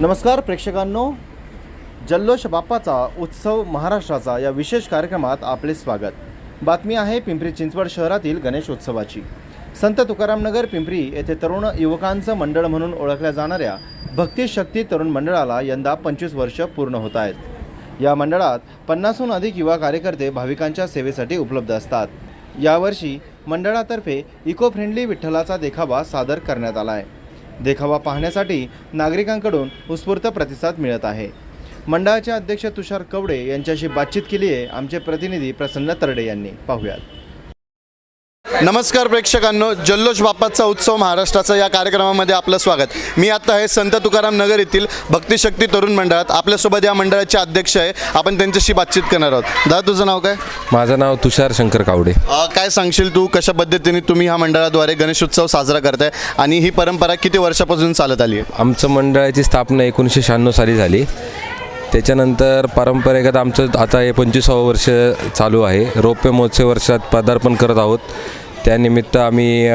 नमस्कार प्रेक्षकांनो. जल्लोष बाप्पाचा उत्सव महाराष्ट्राचा या विशेष कार्यक्रमात आपले स्वागत. बातमी आहे पिंपरी चिंचवड शहरातील गणेश उत्सवाची. संत तुकारामनगर पिंपरी येथे तरुण युवकांचं मंडळ म्हणून ओळखल्या जाणाऱ्या भक्तिशक्ती तरुण मंडळाला यंदा पंचवीस वर्ष पूर्ण होत आहेत. या मंडळात पन्नासहून अधिक युवा कार्यकर्ते भाविकांच्या सेवेसाठी उपलब्ध असतात. यावर्षी मंडळातर्फे इको फ्रेंडली विठ्ठलाचा देखावा सादर करण्यात आला आहे देखावा पाहण्यासाठी नागरिकांकडून उत्स्फूर्त प्रतिसाद मिळत आहे. मंडळाचे अध्यक्ष तुषार कवडे यांच्याशी बातचीत केली आहे आमचे प्रतिनिधी प्रसन्न तरडे यांनी. पाहूयात. नमस्कार प्रेक्षकांनो जल्लोष बाप्पाचा उत्सव महाराष्ट्राचा या कार्यक्रमामध्ये आपलं स्वागत. मी आता आहे संत तुकाराम नगर येथील भक्तिशक्ती तरुण मंडळात. आपल्यासोबत या मंडळाचे अध्यक्ष आहे. आपण त्यांच्याशी बातचीत करणार आहोत. दादा तुझं नाव काय? माझं नाव तुषार शंकर कावडे. काय सांगशील तू? कशा पद्धतीने तुम्ही ह्या मंडळाद्वारे गणेशोत्सव साजरा करताय? आणि ही परंपरा किती वर्षापासून चालत आली आहे? आमचं मंडळाची स्थापना एकोणीसशे शहाण्णव साली झाली. त्याच्यानंतर पारंपरिकत आमचं आता हे पंचवीसावं वर्ष चालू आहे. रौप्य महोत्सव वर्षात पदार्पण करत आहोत. त्यानिमित्त आम्ही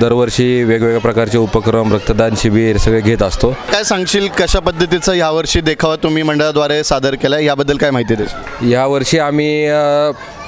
दरवर्षी वेगवेगळ्या प्रकारचे उपक्रम रक्तदान शिबिर सगळे घेत असतो. काय सांगशील कशा पद्धतीचा यावर्षी देखावा तुम्ही मंडळाद्वारे सादर केला याबद्दल काय माहिती दे यावर्षी आम्ही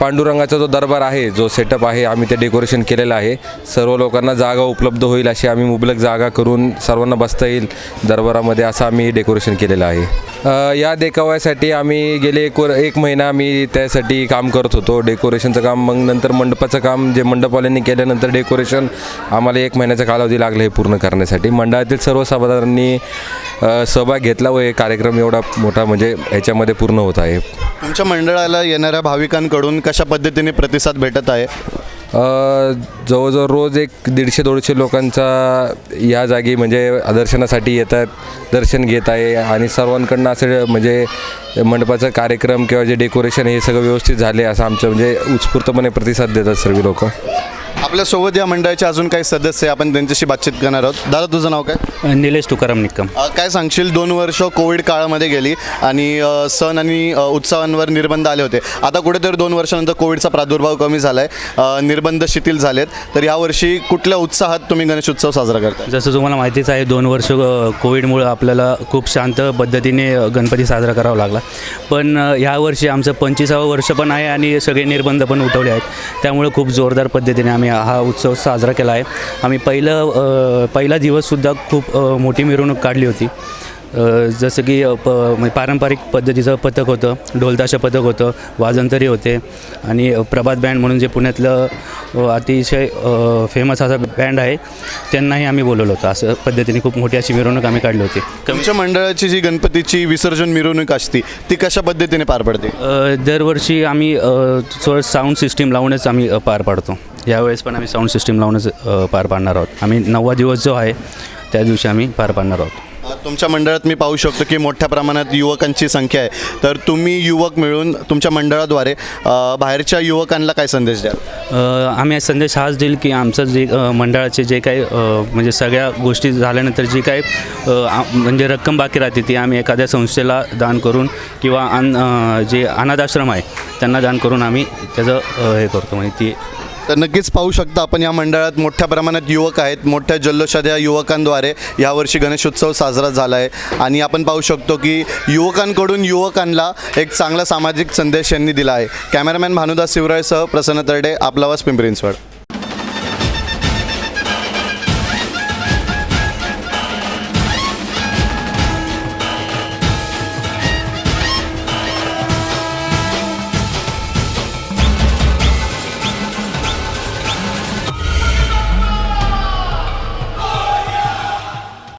पांडुरंगाचा जो दरबार आहे जो सेटअप आहे आम्ही ते डेकोरेशन केलेलं आहे. सर्व लोकांना जागा उपलब्ध होईल अशी आम्ही मुबलक जागा करून सर्वांना बसता येईल. दरबारामध्ये असं आम्ही डेकोरेशन केलेलं आहे. या देखाव्यासाठी आम्ही गेले एक वर एक महिना आम्ही त्यासाठी काम करत होतो. डेकोरेशनचं काम मग नंतर मंडपाचं काम जे मंडपवाल्यांनी केल्यानंतर डेकोरेशन आम्हाला एक महिन्याचा कालावधी लागला हे पूर्ण करण्यासाठी. मंडळातील सर्व सभादारांनी सहभाग घेतला व हे कार्यक्रम एवढा मोठा म्हणजे ह्याच्यामध्ये पूर्ण होत आहे. तुमच्या मंडळाला येणाऱ्या भाविकांकडून कशा पद्धतीने प्रतिसाद भेटत आहे? जवळजवळ रोज एक दीडशे दोनशे लोकांचा या जागी म्हणजे दर्शनासाठी येतात दर्शन घेत आहे आणि सर्वांकडनं असं म्हणजे मंडपाचा कार्यक्रम किंवा जे डेकोरेशन हे सगळं व्यवस्थित झाले असं आमचं म्हणजे उत्स्फूर्तपणे प्रतिसाद देतात सर्व लोक. आपल्यासोबत या मंडळाचे अजून काही सदस्य आपण त्यांच्याशी बातचीत करणार आहोत. दादा तुझं नाव काय? निलेश तुकाराम निक्कम अ, काय सांगशील? दोन वर्ष कोविड काळामध्ये गेली आणि सण आणि उत्सवांवर निर्बंध आले होते. आता कुठेतरी दोन वर्षानंतर कोविडचा प्रादुर्भाव कमी झाला आहे निर्बंध शिथिल झालेत. तर यावर्षी कुठल्या उत्साहात तुम्ही गणेश उत्सव साजरा करताय? जसं तुम्हाला माहितीच आहे दोन वर्ष कोविडमुळं आपल्याला खूप शांत पद्धतीने गणपती साजरा करावा लागला. पण अ, ह्यावर्षी आमचं पंचवीसावं वर्ष पण आहे आणि सगळे निर्बंध पण उठवले आहेत. त्यामुळे खूप जोरदार पद्धतीने आम्ही हा उत्सव साजरा केला आहे. आम्ही पहिलं पहिला दिवससुद्धा खूप मोठी मिरवणूक काढली होती. जसं की प म्हणजे पारंपरिक पद्धतीचं पथक होतं ढोलताशा पथक होतं वाजंतरी होते आणि प्रभात बँड म्हणून जे पुण्यातलं अतिशय फेमस असा बँड आहे त्यांनाही आम्ही बोलवलं होतं. असं पद्धतीने खूप मोठी अशी मिरवणूक आम्ही काढली होती. तुमच्या मंडळाची जी गणपतीची विसर्जन मिरवणूक असती ती कशा पद्धतीने पार पडते? दरवर्षी आम्ही थोडं साऊंड सिस्टीम लावूनच आम्ही पार पाडतो. यावेळेस पण आम्ही साऊंड सिस्टीम लावूनच पार पाडणार आहोत. आम्ही नववा दिवस जो आहे त्या दिवशी आम्ही पार पाडणार आहोत. तुमच्या मंडळात मी पाहू शकतो की मोठ्या प्रमाणात युवकांची संख्या आहे. तर तुम्ही युवक मिळून तुमच्या मंडळाद्वारे बाहेरच्या युवकांना काय संदेश द्याल? आम्ही संदेश हाच देईल की आमचं जे मंडळाचे जे काही म्हणजे सगळ्या गोष्टी झाल्यानंतर जी काही म्हणजे रक्कम बाकी राहते ती आम्ही एखाद्या संस्थेला दान करून किंवा अन जे अनाथाश्रम आहे त्यांना दान करून आम्ही त्याचं हे करतो. म्हणजे ती तर नक्कीच पाहू शकता आपण या मंडळात मोठ्या प्रमाणात युवक आहेत. मोठ्या जल्लोषात या युवकांद्वारे यावर्षी गणेशोत्सव साजरा झाला आहे आणि आपण पाहू शकतो की युवकांकडून युवकांना एक चांगला सामाजिक संदेश यांनी दिला आहे. कॅमेरामॅन भानुदास शिवरायसह प्रसन्न तरडे आपला वास पिंपरींचवड